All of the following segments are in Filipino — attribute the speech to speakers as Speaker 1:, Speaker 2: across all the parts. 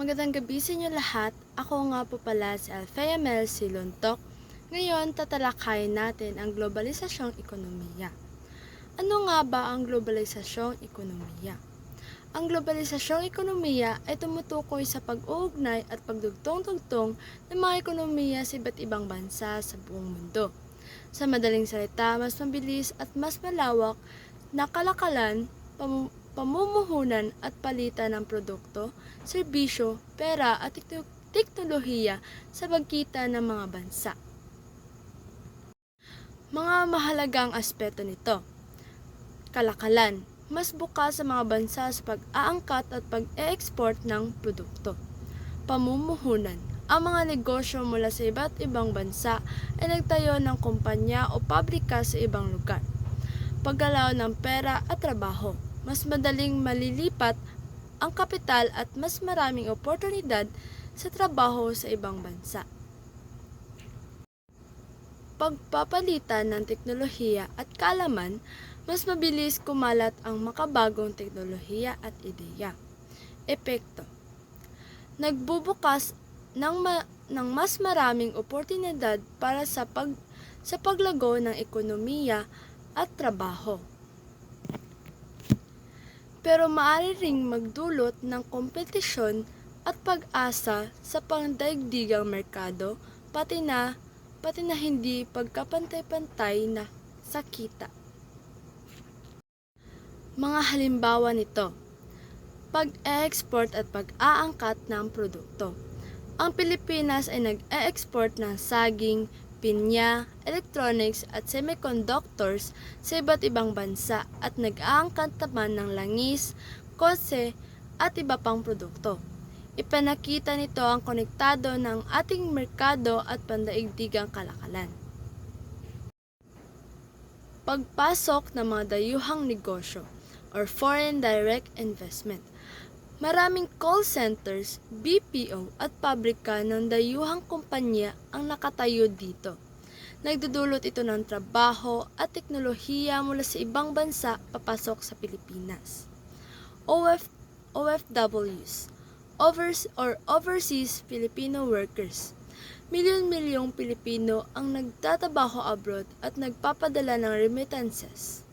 Speaker 1: Magandang gabi sa inyo lahat. Ako nga po pala si Alfea Mel Siluntok. Ngayon, tatalakayin natin ang globalisasyong ekonomiya. Ano nga ba ang globalisasyong ekonomiya? Ang globalisasyong ekonomiya ay tumutukoy sa pag-uugnay at pagdugtong-tugtong ng mga ekonomiya sa iba't ibang bansa sa buong mundo. Sa madaling salita, mas mabilis at mas malawak na kalakalan, pamumuhunan at palitan ng produkto, serbisyo, pera at tekno- teknolohiya sa pagkita ng mga bansa. Mga mahalagang aspeto nito. Kalakalan. Mas bukas sa mga bansa sa pag-aangkat at pag-e-export ng produkto. Pamumuhunan. Ang mga negosyo mula sa iba't ibang bansa ay nagtayo ng kumpanya o pabrika sa ibang lugar. Paggalaw ng pera at trabaho. Mas madaling malilipat ang kapital at mas maraming oportunidad sa trabaho sa ibang bansa. Pagpapalitan ng teknolohiya at kaalaman, mas mabilis kumalat ang makabagong teknolohiya at ideya. Epekto Nagbubukas ng, ma- ng mas maraming oportunidad para sa pag sa paglago ng ekonomiya at trabaho. Pero maaari ring magdulot ng kompetisyon at pag-asa sa pangdaigdigang merkado pati na pati na hindi pagkapantay-pantay na sa kita. Mga halimbawa nito, pag-export at pag-aangkat ng produkto. Ang Pilipinas ay nag-e-export ng saging, pinya, electronics at semiconductors sa iba't ibang bansa at nag-aangkat naman ng langis, kotse at iba pang produkto. Ipanakita nito ang konektado ng ating merkado at pandaigdigang kalakalan. Pagpasok ng mga dayuhang negosyo or foreign direct investment. Maraming call centers, BPO at pabrika ng dayuhang kumpanya ang nakatayo dito. Nagdudulot ito ng trabaho at teknolohiya mula sa ibang bansa papasok sa Pilipinas. OF, OFWs, overs or Overseas Filipino Workers. Milyon-milyong Pilipino ang nagtatrabaho abroad at nagpapadala ng remittances.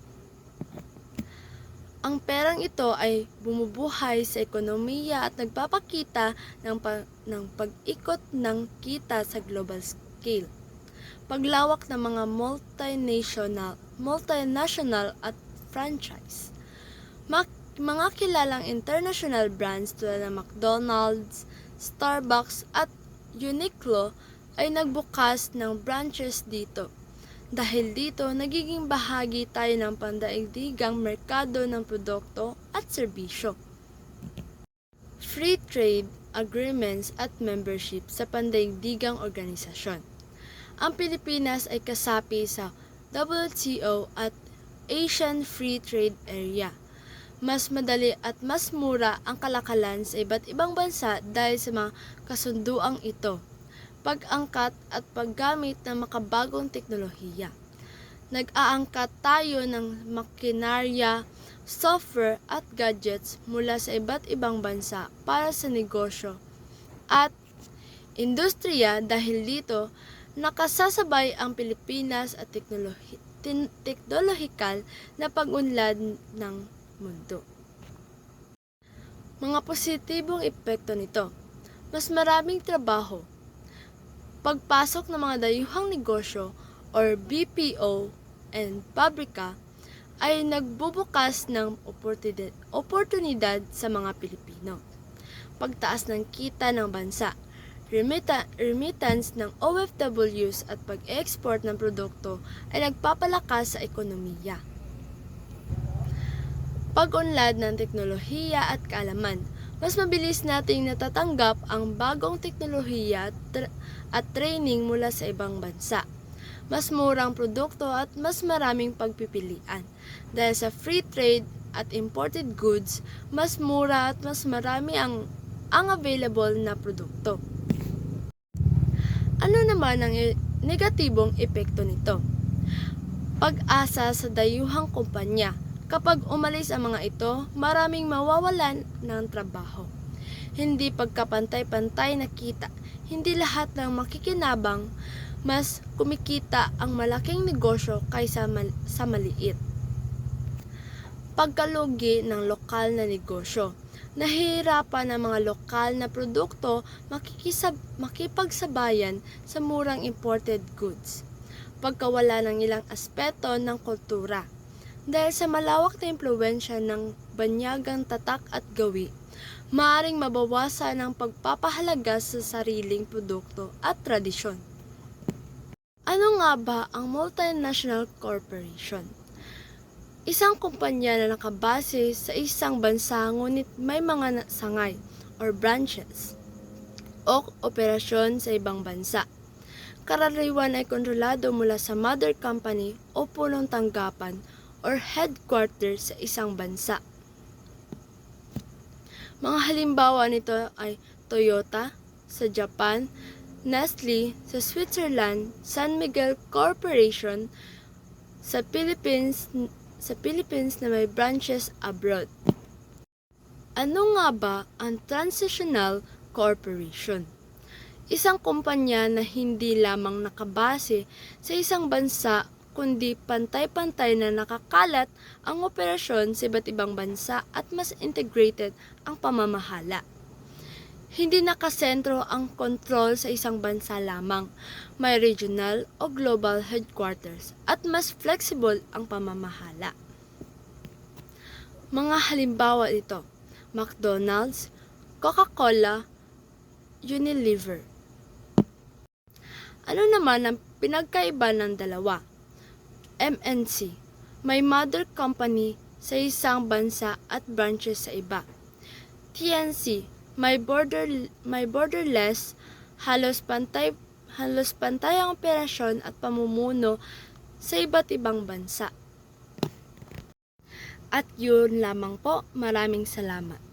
Speaker 1: Ang perang ito ay bumubuhay sa ekonomiya at nagpapakita ng, pa- ng pag-ikot ng kita sa global scale. Paglawak ng mga multinational, multinational at franchise. Mak- mga kilalang international brands tulad ng McDonald's, Starbucks at Uniqlo ay nagbukas ng branches dito. Dahil dito, nagiging bahagi tayo ng pandaigdigang merkado ng produkto at serbisyo. Free trade agreements at membership sa pandaigdigang organisasyon. Ang Pilipinas ay kasapi sa WTO at Asian Free Trade Area. Mas madali at mas mura ang kalakalan sa iba't ibang bansa dahil sa mga kasunduang ito pag-angkat at paggamit ng makabagong teknolohiya. Nag-aangkat tayo ng makinarya, software at gadgets mula sa iba't ibang bansa para sa negosyo at industriya dahil dito nakasasabay ang Pilipinas at teknolohi- teknolohikal na pag-unlad ng mundo. Mga positibong epekto nito. Mas maraming trabaho, pagpasok ng mga dayuhang negosyo or BPO and pabrika ay nagbubukas ng oportunidad, sa mga Pilipino. Pagtaas ng kita ng bansa, remittance ng OFWs at pag-export ng produkto ay nagpapalakas sa ekonomiya. Pag-unlad ng teknolohiya at kaalaman, mas mabilis nating natatanggap ang bagong teknolohiya at tra- at training mula sa ibang bansa. Mas murang produkto at mas maraming pagpipilian. Dahil sa free trade at imported goods, mas mura at mas marami ang, ang available na produkto. Ano naman ang i- negatibong epekto nito? Pag-asa sa dayuhang kumpanya. Kapag umalis ang mga ito, maraming mawawalan ng trabaho. hindi pagkapantay-pantay na kita. Hindi lahat ng makikinabang mas kumikita ang malaking negosyo kaysa mal- sa maliit. Pagkalugi ng lokal na negosyo. Nahihirapan ang mga lokal na produkto makikisab- makipagsabayan sa murang imported goods. Pagkawala ng ilang aspeto ng kultura. Dahil sa malawak na impluensya ng banyagang tatak at gawi, maaring mabawasan ang pagpapahalaga sa sariling produkto at tradisyon. Ano nga ba ang multinational corporation? Isang kumpanya na nakabase sa isang bansa ngunit may mga sangay or branches o operasyon sa ibang bansa. Karaniwan ay kontrolado mula sa mother company o punong tanggapan or headquarters sa isang bansa. Mga halimbawa nito ay Toyota sa Japan, Nestle sa Switzerland, San Miguel Corporation sa Philippines sa Philippines na may branches abroad. Ano nga ba ang Transitional Corporation? Isang kumpanya na hindi lamang nakabase sa isang bansa kundi pantay-pantay na nakakalat ang operasyon sa iba't ibang bansa at mas integrated ang pamamahala. Hindi nakasentro ang kontrol sa isang bansa lamang. May regional o global headquarters at mas flexible ang pamamahala. Mga halimbawa ito, McDonald's, Coca-Cola, Unilever. Ano naman ang pinagkaiba ng dalawa? MNC, may mother company sa isang bansa at branches sa iba. TNC, may border may borderless halos pantay halos pantay ang operasyon at pamumuno sa iba't ibang bansa. At yun lamang po, maraming salamat.